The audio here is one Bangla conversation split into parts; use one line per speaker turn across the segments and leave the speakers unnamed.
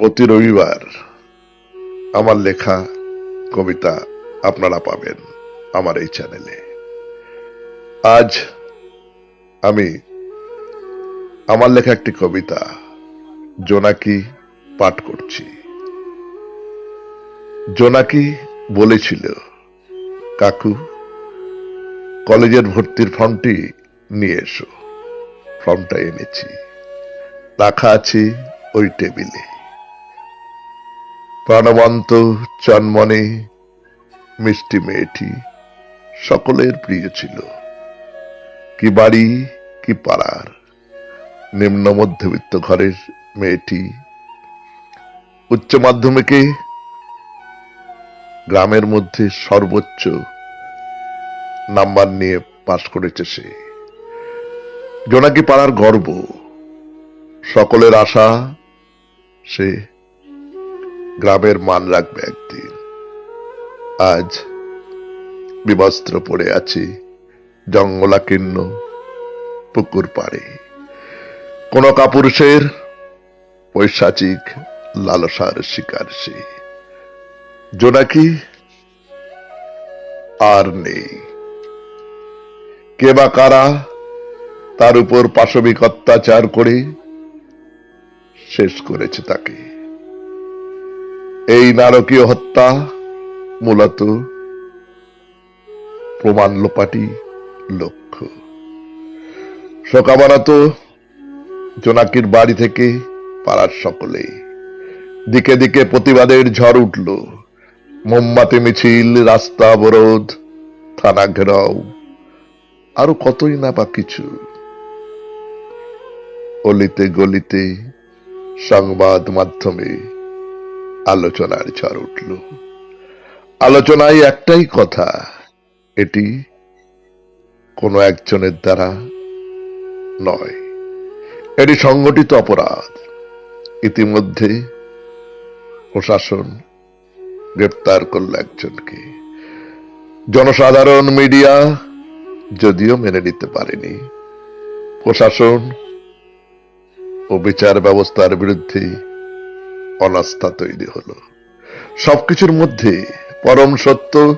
প্রতি রবিবার আমার লেখা, কবিতা আপনারা পাবেন আমার এই চ্যানেলে। আজ আমি আমার লেখা একটি কবিতা, জোনাকি পাঠ করছি। জোনাকি বলেছিল, কাকু, কলেজের ভর্তির ফর্মটি নিয়ে এসো। ফর্মটা এনেছি। রাখা আছে ওই টেবিলে। প্রাণবন্ত চন্মনে মিষ্টি মেয়েটি সকলের প্রিয় ছিল। কি বাড়ি, কি পাড়ার? নিম্ন মধ্যবিত্ত ঘরের মেয়েটি উচ্চ মাধ্যমিকে গ্রামের মধ্যে সর্বোচ্চ নাম্বার নিয়ে পাশ করেছে সে। জোনাকি পাড়ার গর্ব, সকলের আশা সে গ্রামের মান রাখবে একদিন। আজ বিবস্ত্র পড়ে আছি জঙ্গলাকীর্ণ পুকুর পাড়ে। কোন কাপুরুষের পৈশাচিক লালসার শিকার সে। জোনাকি আর নেই। কে বা কারা তার উপর পাশবিক অত্যাচার করে শেষ করেছে তাকে। এই নারকীয় হত্যা মূলত প্রমাণ লোপাটি লক্ষ্য। শোকাবানাত জোনাকির বাড়ি থেকে পাড়ার সকলে। দিকে দিকে প্রতিবাদের ঝড় উঠল। মোমবাতি, মিছিল, রাস্তা, অবরোধ, থানা ঘেরাও, আরও কতই না বা কিছু। অলিতে গলিতে সংবাদ মাধ্যমে আলোচনার ঝড় উঠল। আলোচনায় একটাই কথা, এটি কোনো একজনের দ্বারা নয়। এটি সংগঠিত অপরাধ। ইতিমধ্যে প্রশাসন গ্রেপ্তার করল একজনকে। জনসাধারণ মিডিয়া যদিও মেনে নিতে পারেনি, প্রশাসন ও বিচার ব্যবস্থার বিরুদ্ধে অনাস্থা তৈরি হলো। সবকিছুর মধ্যে পরম সত্য,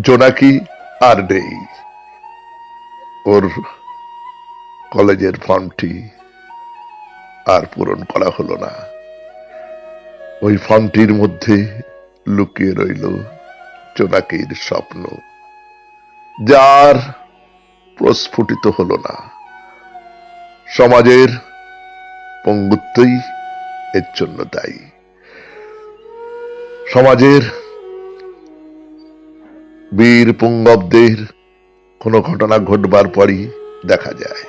জোনাকি আর নেই। ওর কলেজের ফর্মটি আর পূরণ করা হলো না। ওই ফর্মটির মধ্যে লুকিয়ে রইল জোনাকির স্বপ্ন, যার প্রস্ফুটিত হলো না। সমাজের পঙ্গুত্বই এর জন্য দায়ী। সমাজের বীর পুঙ্গবদের কোনো ঘটনা ঘটবার পরই দেখা যায়।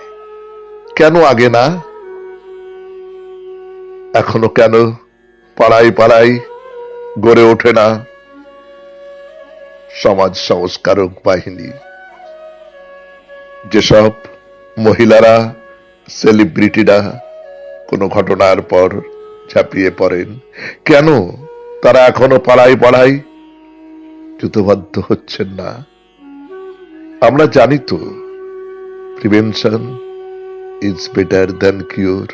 কেন আগে না? এখনও কেন পাড়ায় পাড়ায় গড়ে ওঠে না সমাজ সংস্কারক বাহিনী? যেসব মহিলারা সেলিব্রিটিরা কোনো ঘটনার পর ঝাঁপিয়ে পড়েন। কেন? তারা এখনও পাড়াই পাড়ায় যুদ্ধবাধ্য হচ্ছেন না। আমরা জানি তো, prevention is better than cure